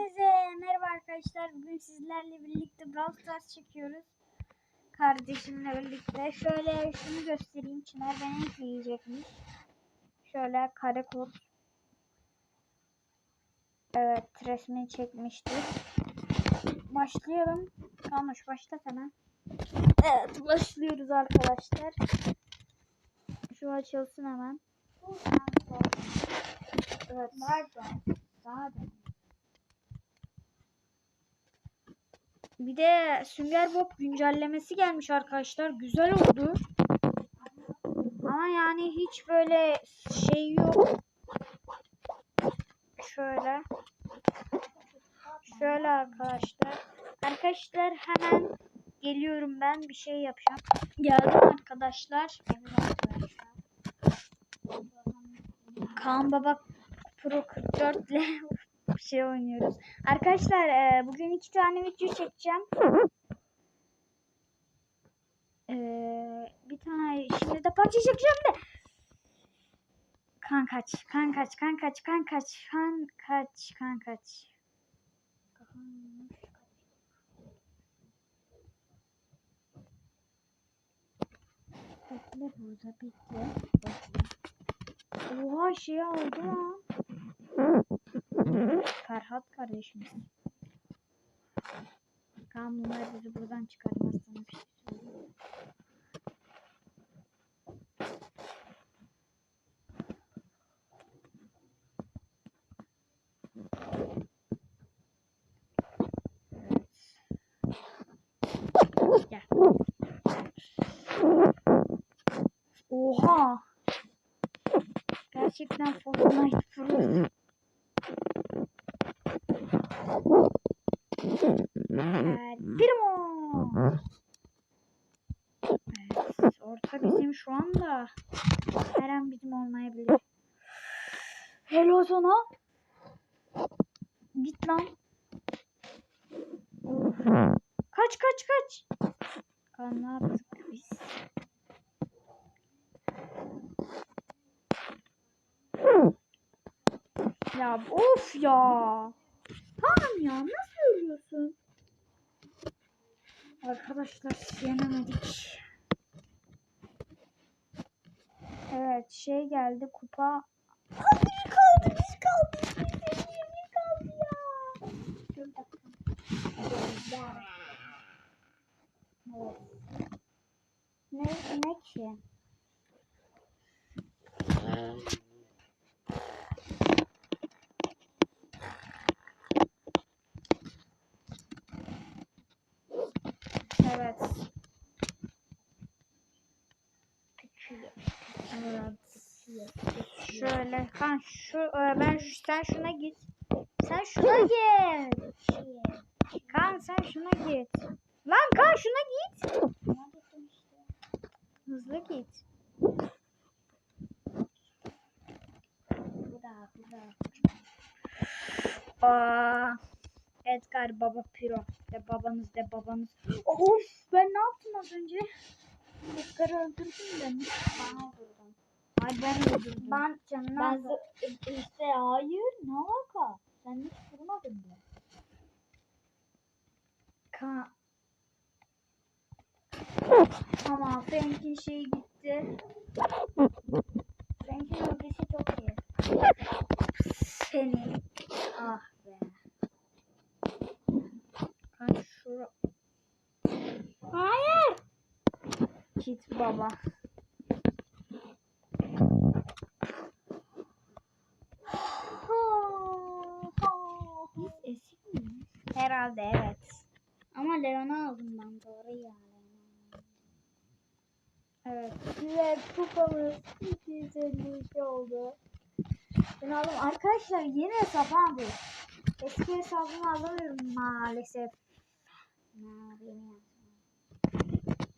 Hepinize merhaba arkadaşlar. Bugün sizlerle birlikte Brawl Stars çekiyoruz. Kardeşimle birlikte. Şöyle şunu göstereyim. Çınar beni ekleyecekmiş. Şöyle kare kod. Evet resmini çekmiştik. Başlayalım. Kalmış başlat hemen. Evet başlıyoruz arkadaşlar. Şu açılsın hemen. Evet. Nerede? Zaten. Bir de Sünger Bob güncellemesi gelmiş arkadaşlar. Güzel oldu. Ama yani hiç böyle şey yok. Şöyle. Şöyle arkadaşlar. Arkadaşlar hemen geliyorum ben. Bir şey yapacağım. Geldim arkadaşlar. Kaan Baba Pro 44 ile bir şey oynuyoruz. Arkadaşlar e, bugün iki tane video çekeceğim. E, bir tane şimdi de parça çekeceğim de. Kan kaç, kan kaç, kan kaç, kan kaç, kan kaç, kan kaç. Bekle burada bekle. Oha şey aldı lan. Ferhat kardeşimiz. Kaan bunlar bizi buradan çıkarmazsan bir şey söyleyeyim. Evet. Gel. Oha. Gerçekten Fortnite Pro. Primo. Evet, orta bizim şu anda. Her an bizim olmayabilir. Hello sana. Git lan. Of. Kaç kaç kaç. Kan ne yaptık biz? Ya of ya. Tamam ya nasıl ölüyorsun? Arkadaşlar yenemedik. Evet şey geldi kupa. Abi kaldı biz kaldı. Biz. Ne, ne ki? Evet. Şöyle kan şu e, ben sen şuna git. Sen şuna git. Kan sen şuna git. Lan kan şuna git. Hızlı git. Aa, Edgar Baba Piro. De babanız de babanız. Of ben ne yaptım az önce? Edgar'ı öldürdüm de. Ben öldürdüm. Ay ben öldürdüm. Ben canına Ben işte hayır ne alaka? Sen hiç vurmadın mı? Ka Ama Frank'in şeyi gitti. Frank'in öldüğü çok iyi. Senin. Ah be. Kan şura. Hayır. Git baba. Herhalde evet. Ama Leon'u aldım ben doğru ya. Evet. Ve kupamız 252 oldu. Ben aldım. Arkadaşlar yeni hesap abi. Eski hesabımı alamıyorum maalesef.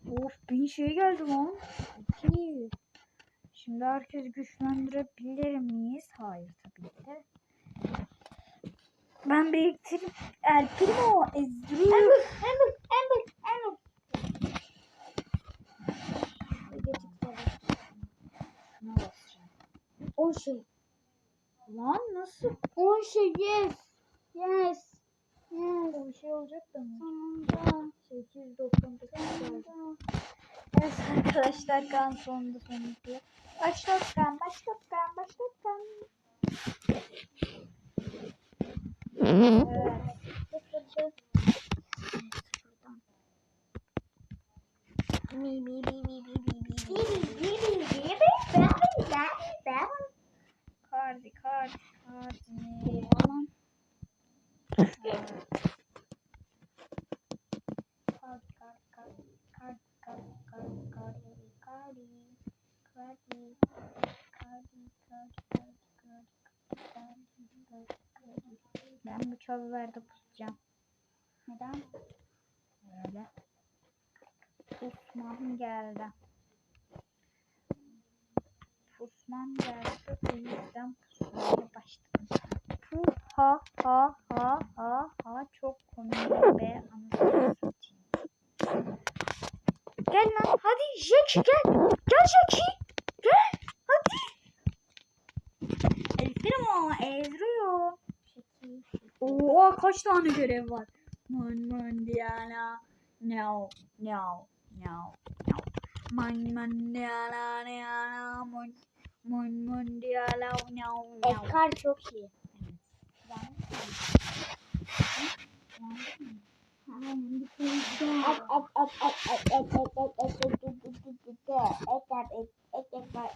Of bin şey geldi lan. İki. Şimdi herkes güçlendirebilir miyiz? Hayır tabii ki. Ben biriktirip El Primo ezdiriyorum. Ember, Ember, Ember. Geçik. Ne olsun? On şey. Lan nasıl? On şey yes. Yes. Yes. Bir şey olacak da mı? Sonunda. 899. Evet arkadaşlar kan sonunda sonunda. Başlat kan başlat kan başlat kan. Evet. mi mi mi mi mi mi Kardi, kardi, kardi. Aman. Ben bu çalılarda pusacağım. Neden? Öyle. Osman geldi. Pusmam geldi. O yüzden pusmaya başladım. Puh ha ha ha ha ha çok komik be anasını. Gel lan hadi Jack gel. Gel Jackie. Gel hadi. Ezdirim ama ezdiriyor. Oha kaç tane görev var. Mon mon Diana. No no no no. Mon mon Diana Diana mon mon mon Diana no no. Edgar çok iyi.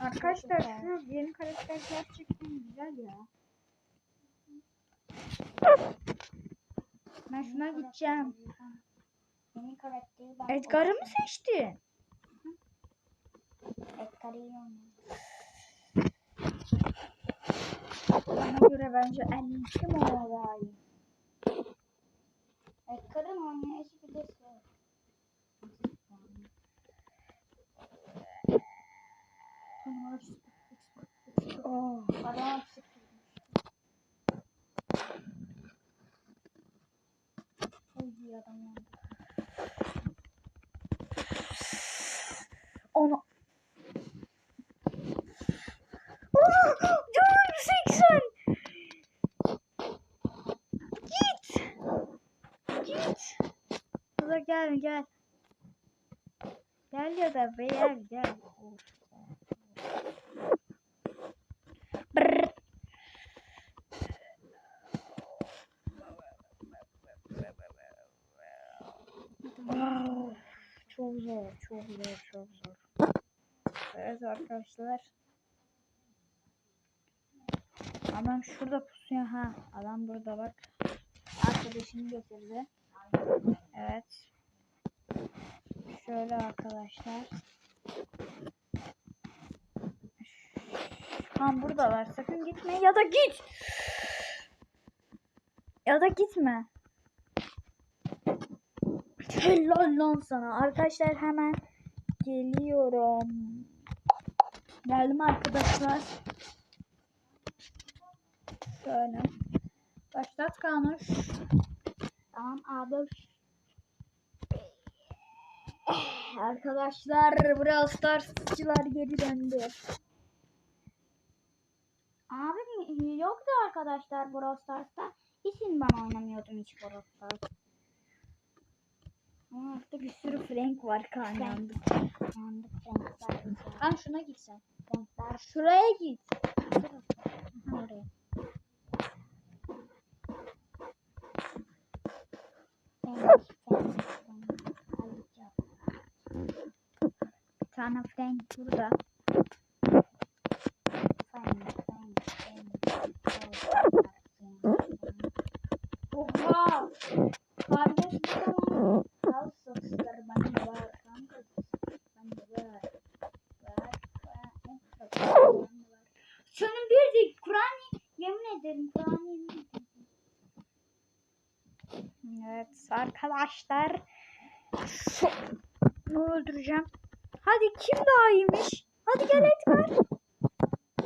Arkadaşlar şu yeni karakter gerçekten güzel ya. Ben şuna gideceğim. Edgar'ı mı seçtin? Edgar'ı iyi oynuyor. Bana göre bence en kim olmalı daha iyi. Evet, karın oynayabilirsin. Oh, adam sıkılmış. Onu Canım 80. Git. Git. Kıza gel gel. Gel ya da be gel. Wow. Çok zor, çok zor, çok zor. Evet arkadaşlar. Adam şurada pusuyor ha. Adam burada bak. Arkadaşını getirdi. Evet. Şöyle arkadaşlar. Tam buradalar. Sakın gitme ya da git. Ya da gitme. Helal lan sana. Arkadaşlar hemen geliyorum. Geldim arkadaşlar. Şöyle. Başlat Kanuş. Tamam abi. Arkadaşlar Brawl Stars'çılar geri döndü. Abi yoktu arkadaşlar Brawl Stars'ta. İçin ben oynamıyordum hiç Brawl Stars. Ama artık bir sürü Frank var Kaan yandı. Yandık renkler. Kaan şuna gitsen. Renkler. Şuraya git. Oraya. Bir tane Frank burada. Frank, Frank, Frank. Oha! Kardeş bu nasıl sıkırmanı var? Şunun bir de Kur'an yemin ederim Kur'an Evet arkadaşlar. Şu, öldüreceğim? Hadi kim daha iyiymiş? Hadi gel Edgar.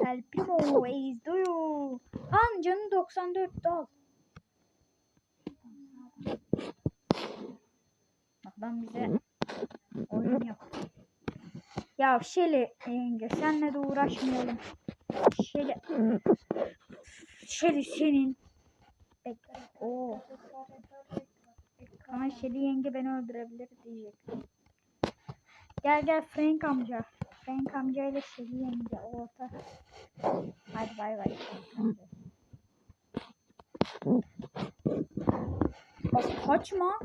El Primo izliyor. Han canı 94 dal. Adam bize oyun yaptı. Ya Şeli yenge senle de uğraşmayalım. Şeli. Şeli senin. Bekle. Oo. Ama Şeli yenge beni öldürebilir diyecek. Gel gel Frank amca. Frank amca ile Şeli yenge orta. Hadi bay bay. Bak kaçma.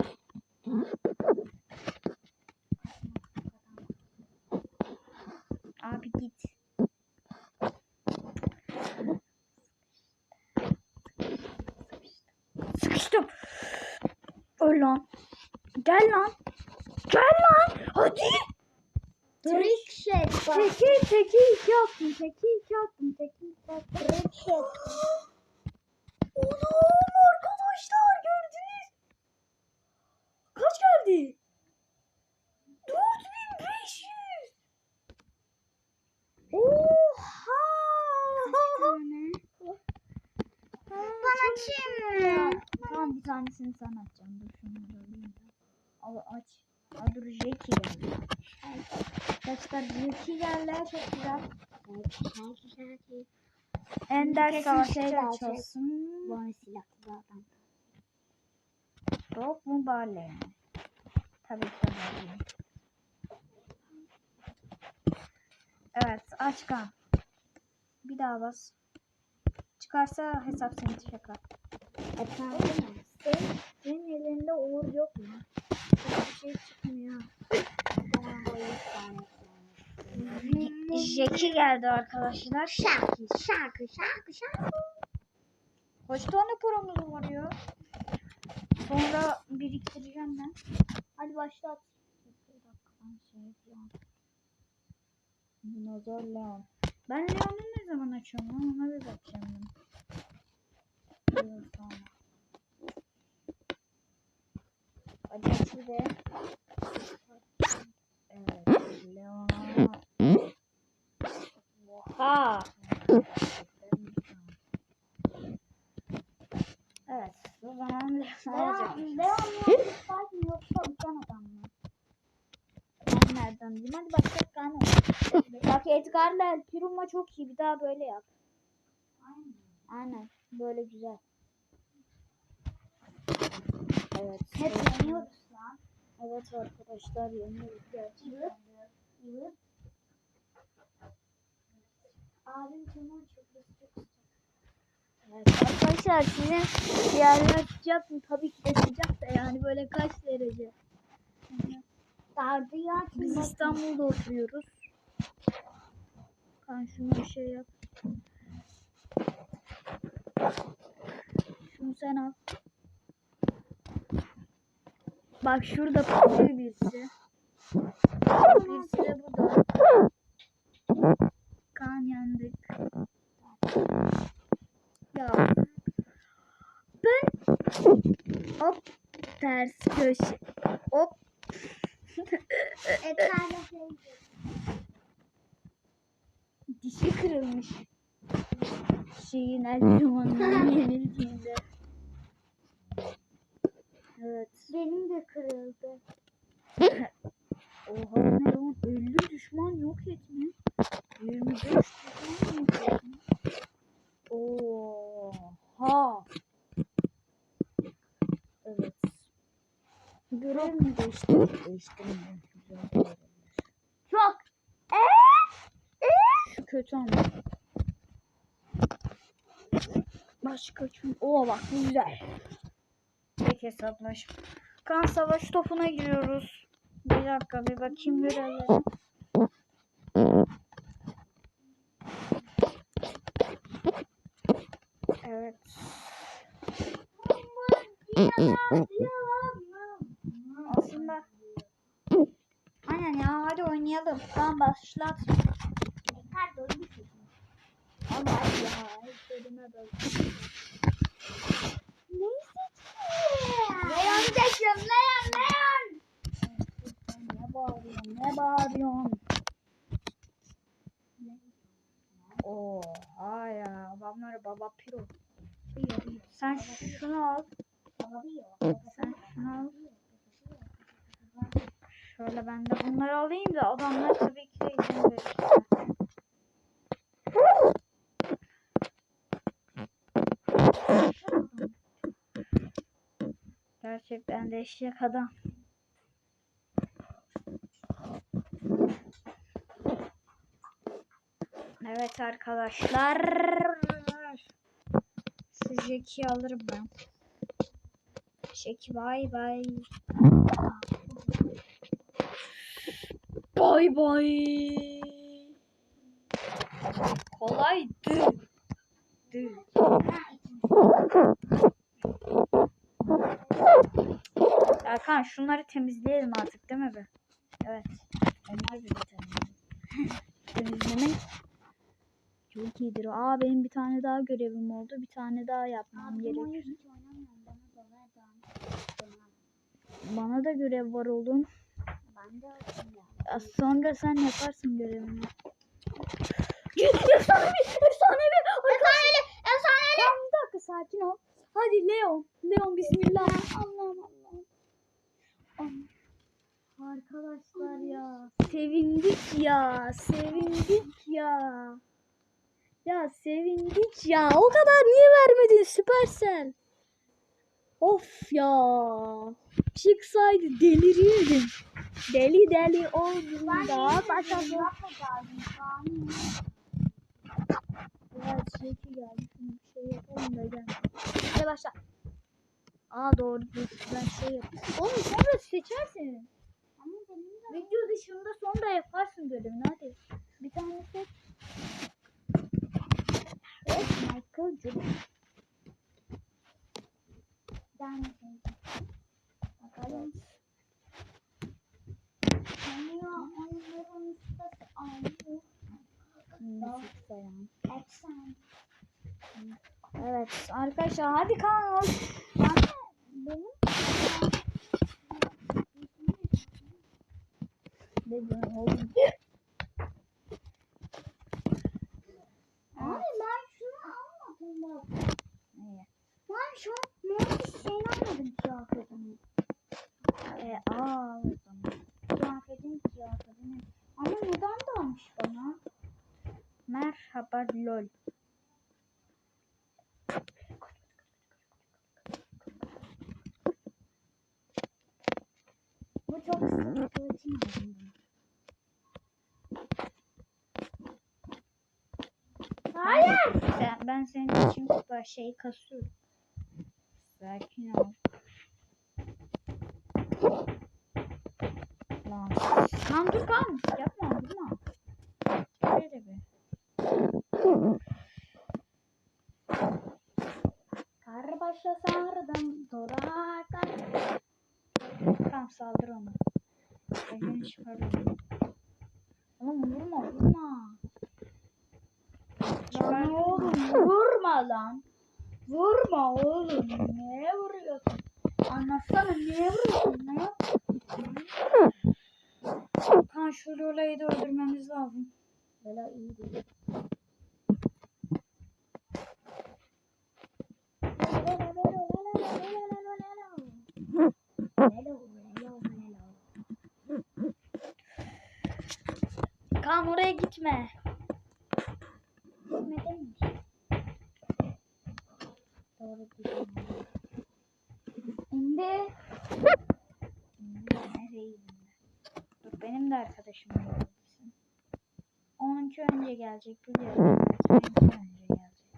Abi git. Sıkıştım. Öl lan. Gel lan. Gel lan. Hadi. Trick shot. Teki teki iki attım. Teki iki attım. Teki iki attım. Trick shot. Oğlum arkadaşlar gördünüz. Kaç geldi? 4500. Oha. Bana kim? Tanesini sana atacağım. Dur şunu alayım da. Al aç. Aa, dur Jackie geldi. Arkadaşlar Jackie geldi. Çok güzel. Ender savaşçı şey açılsın. Bana silahlı zaten. Rock mu Barley mi? Tabii ki Barley. Evet aç kan. Bir daha bas. Çıkarsa hesap seni tekrar. Efendim? Senin, senin elinde uğur yok mu? Hiçbir şey çıkmıyor. Jackie geldi arkadaşlar. Şarkı, şarkı, şarkı, şarkı. Kaç tane paramız var ya? Sonra biriktireceğim ben. Hadi başlat. Dinozor Leon. Ben Leon'u ne zaman açıyorum? Ona bir bakacağım ben. Dur bir de. Evet. Leon. Oha. Evet. O zaman Leon alacağım. Devam, devam ya. Fight mı yoksa uçan adam mı? Ben nereden bileyim? Hadi başka kan Bak Edgar'la Primo çok iyi. Bir daha böyle yap. Aynen. Böyle güzel. Evet. Hep yeniyoruz lan. Evet arkadaşlar yeniyoruz gerçekten. Yürü. Abim Timur çok sıcak. Evet arkadaşlar sizin yerler sıcak mı? Tabii ki de sıcak da yani böyle kaç derece? Dardı ya. Biz. İstanbul'da oturuyoruz. Kan şunu bir şey yap. Şunu sen al. Bak şurada pusuyor birisi. Birisi de burada. Kan yandık. Ya. Ben hop ters köşe. Hop dişi kırılmış. Şeyin eldivanının yenildiğinde. Evet. Benim de kırıldı. Oha ne lan? 50 düşman yok etme. 25 düşman yok etme. Oha. Evet. Görev mi değiştirdik? Değiştirmedim. Güzel görevler. Çok. Şu kötü ama. Başka çünkü. Oo bak bu güzel. Tek hesaplaş. Kan savaş topuna giriyoruz. Bir dakika bir bakayım görevlere. sen şunu al. Sen şunu al. Şöyle ben de bunları alayım da adamlar tabii ki de izin verir. Gerçekten değişecek adam. Evet arkadaşlar Jack'i alırım ben. Jack bay bay. Bay bay. Kolaydı. Dı. Erkan şunları temizleyelim artık değil mi be? Evet. Onlar bir temizleyelim. Temizlemek çok iyidir. Aa benim bir tane daha görevim oldu. Bir tane daha yapmam gerekiyor. Bana da görev var oğlum. Ben de ya. Sonra sen yaparsın görevini. Efsanevi! Efsanevi! Efsaneli! Efsaneli! Tamam bir dakika sakin ol. Hadi Leon. Leon bismillah. Allah'ım Allah'ım. Allah'ım. Arkadaşlar ya. Sevindik ya. Sevindik ya. Ya sevindik ya. O kadar niye vermedin Süpersel? Of ya. Çıksaydı delirirdim. Deli deli oldum da. Başa Evet şey geldi. Bir şey yapalım da gel. Hadi başla. Aa doğru. Ben şey yapayım. Oğlum sonra seçersin. Video dışında sonra yaparsın görevini hadi. Bir tane seç. Evet Michael Jordan. sevdim. Bakalım. Onların ustası. Efsane. Evet arkadaşlar hadi Ben de benim diyorsun oğlum? Abi ben şunu almadım bak. Neye? Ben şu mor şeyini almadım kıyafetini. E, aa o zaman. Kıyafetin kıyafetini. Ama neden de almış bana? Merhaba lol. Bu çok sıkıntılı için aldım bunu. Hayır. Ben, ben senin için şey kasıyorum. Sakin ol. Lan. Kan dur kan. Yapma durma. Şöyle bir. Kar başa sardım durakar. Kan saldır onu. Elini çıkar onu. Oğlum vurma vurma. Lan oğlum vurma lan. Vurma oğlum. Niye vuruyorsun? Anlatsana niye vuruyorsun lan? Kan şu Lola'yı da öldürmemiz lazım. Böyle iyi değil. Kan oraya gitme. Gitmedeymiş. Doğru gidiyorum. Şimdi Gideyim ben? Dur benim de arkadaşım öldürsün. Onunki önce gelecek biliyorum. Benimki önce gelecek.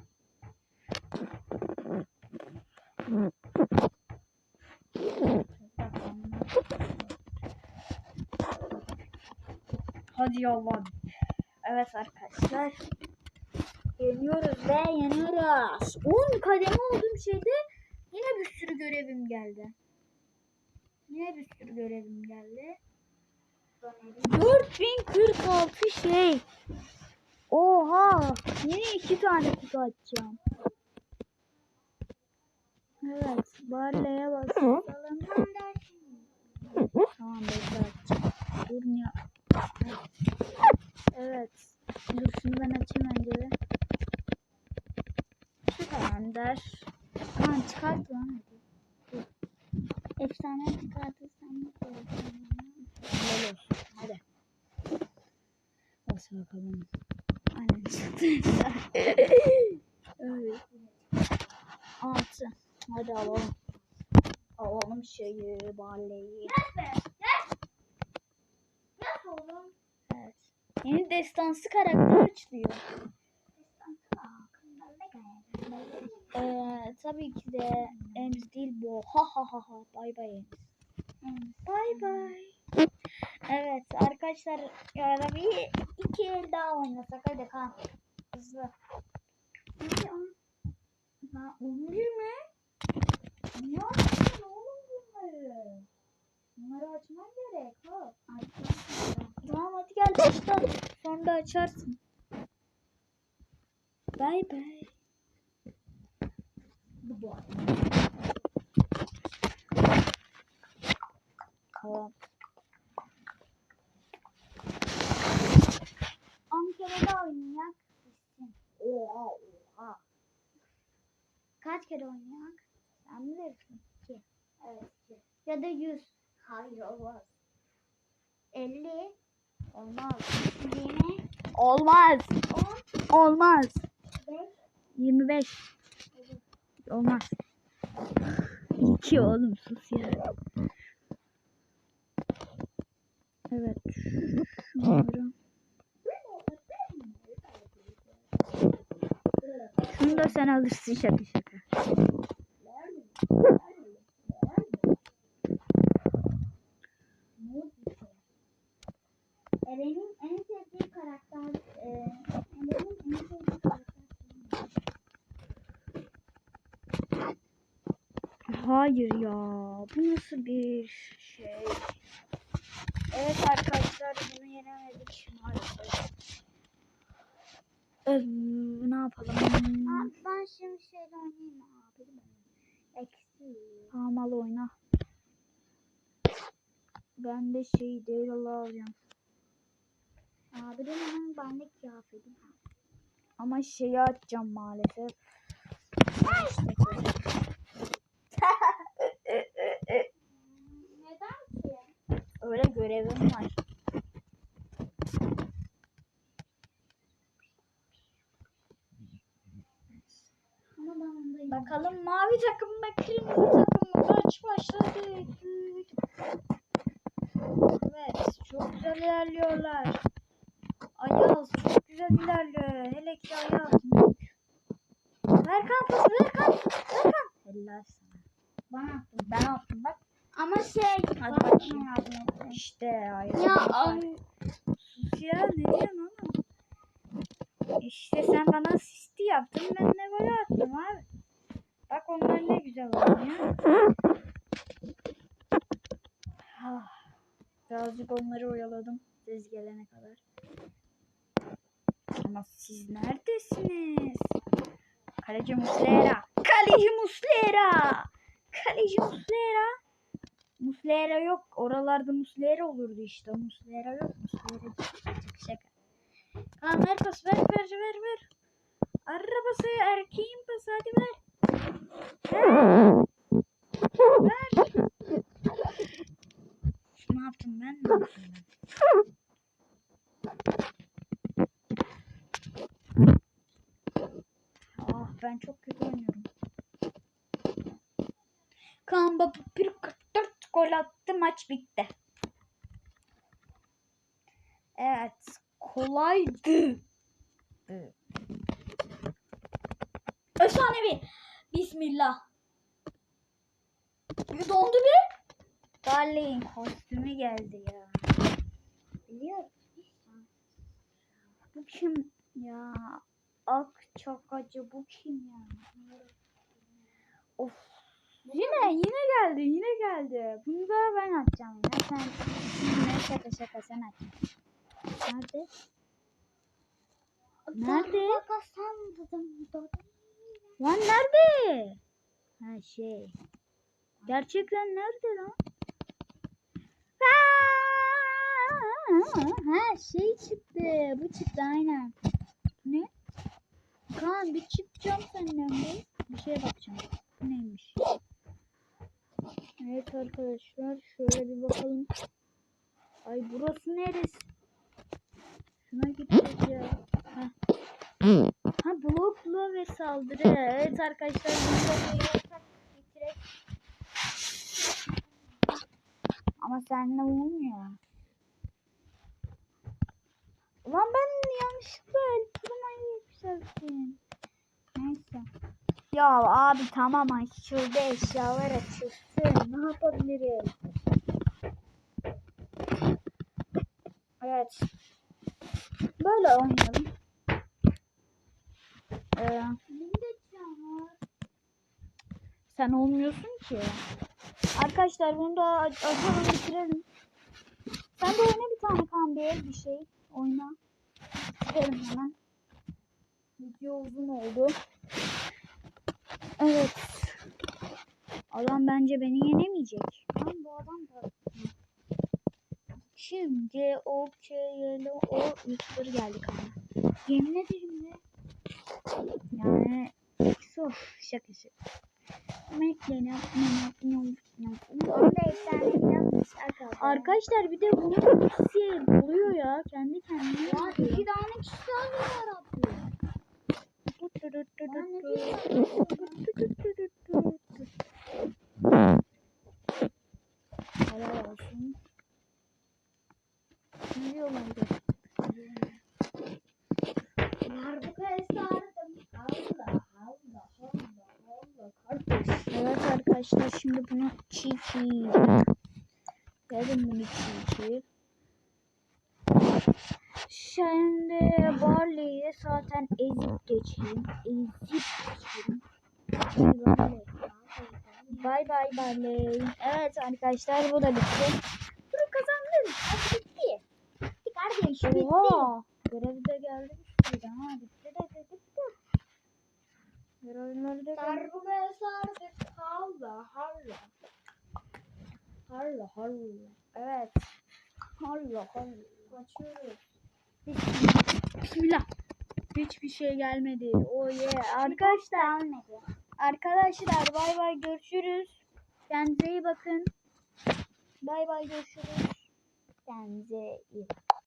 Hadi yallah. Evet arkadaşlar. Yeniyoruz ve yeniyoruz. 10 kademe olduğum şeyde yine bir sürü görevim geldi. Yine bir sürü görevim geldi. 4046 şey. Oha. Yine iki tane kutu açacağım. Evet. Barley'e basalım. Tamam bekle açacağım. Dur niye? Evet. Dur şunu ben açayım önce kalender. Lan çıkart lan. Efsane çıkartırsam ne olur? Hadi. Bas bakalım. Aynen çıktı. evet. Altı. Hadi alalım. Alalım şeyi, balleyi. Oğlum. Evet. Yeni destansı karakter açılıyor. Ee, tabii ki de Ems değil bu. Ha ha ha ha. Bay bay Ems. Bay bay. Evet arkadaşlar ya da bir iki el daha oynasak hadi kan. Hızlı. Hadi an. Ha 11 mi? Ne yapıyorsun oğlum bunları? Bunları açman gerek ha. Tamam hadi gel başla. Sonra açarsın. Bay bay. Bu Tamam. Ankara'da oynayak. Bitsin. Oha oha. Kaç kere oynayak? Sen bilirsin. İki. Evet iki. Ya da yüz. Hayır olmaz. Elli. Olmaz. Yirmi. Olmaz. On. Olmaz. Beş. Yirmi beş. Olmaz. İki oğlum sus ya. Evet. Şunları. Şunu da sen alırsın şaka şaka. Eren'in en sevdiği karakter, e, Eren'in en sevdiği karakter. Hayır ya. Bu nasıl bir şey? Evet arkadaşlar bunu yenemedik maalesef. Ee, ne yapalım? Aa, ben şimdi şeyle oynayayım abi. Eksi. Tamam al oyna. Ben de şey değil alacağım. Abi de hemen bende kıyafetim. Ama şeyi açacağım maalesef. Neden ki? Öyle görevim var. Bakalım mavi takım mı kırmızı takım mı? Maç başladı. Evet çok güzel ilerliyorlar. Ayaz çok güzel ilerliyor. Hele ki Ayaz. Berkan pas Berkan. Berkan. Helal sana. Ben attım. Ben attım bak. Ama şey, Hadi bana bakayım. yardım etsin. İşte Ayaz. Ya Bak. ay, Sus ya ne diyorsun oğlum? İşte sen bana asisti yaptın ben de gol attım abi. Bak onlar ne güzel oynuyor. Ah, Birazcık onları oyaladım siz gelene kadar. Ama siz neredesiniz? Kaleci Muslera. Kaleci Muslera. Kaleci Muslera. Muslera yok. Oralarda Muslera olurdu işte. Muslera yok. Muslera. Şaka şaka. Kaan ver pas ver ver ver ver. Arabası erkeğin pası hadi ver. Ver. Ver. Ne yaptım ben? Ne yaptım ben? Ah ben çok kötü oynuyorum. Kaan baba bir 44 gol attı maç bitti. Evet kolaydı. Efsanevi. Bismillah. Bir dondu bir. Darlayın kostümü geldi ya. biliyorum. Bu kim ya? Ak çakacı bu kim ya? Of. Yine yine geldi yine geldi. Bunu da ben atacağım ya. Sen yine şaka şaka sen at. Nerede? Nerede? Lan nerede? Ha şey. Gerçekten nerede lan? Ha şey çıktı. Bu çıktı aynen. Ne? Kaan bir çıkacağım senden bir. Bir şeye bakacağım. Neymiş? Evet arkadaşlar şöyle bir bakalım. Ay burası neresi? Şuna gideceğiz ya. Heh. Ha bloklu ve saldırı. Evet arkadaşlar bunu. Ama seninle olmuyor. Ulan Lan ben yanlışlıkla el kurmayı yükselttim. Neyse. Ya abi tamam açıldı eşyalar açılsın. Ne yapabiliriz? Evet. Böyle oynayalım. Ee, sen olmuyorsun ki. Arkadaşlar bunu da aç- açalım bitirelim. Sen de oyna bir tane kambiye bir şey. Oyna. Çıkarım hemen. Video uzun oldu. Evet. Adam bence beni yenemeyecek. Lan bu adam da. Şimdi o Y o YouTuber geldi kanka. Yemin ederim de. Yani Sus şaka arkadaşlar. Bir de bunu birisi buluyor ya kendi kendine. Ya iki tane kişi daha yarattı. Helal olsun. Ne Allah Allah Allah kardeş. Evet arkadaşlar şimdi bunu çiğ çiğ. Gelin bunu çiğ çiğ. Şimdi Barley'i zaten ezip geçeyim. Ezip geçeyim. Bay bay Barley. Evet arkadaşlar bu da bitti. Dur kazandın. Hadi bitti. Bitti kardeş bitti. Oha. Görev de geldi. Bitti ha. Bitti de bitti. Geldi. Darbuka esardım. Allah Allah. Allah Allah. Evet. Allah Allah. Kaçıyoruz. Bismillah. Hiçbir şey gelmedi. Oh yeah. Arkadaşlar. Arkadaşlar bay bay görüşürüz. Kendinize iyi bakın. Bay bay görüşürüz. Kendinize iyi bakın.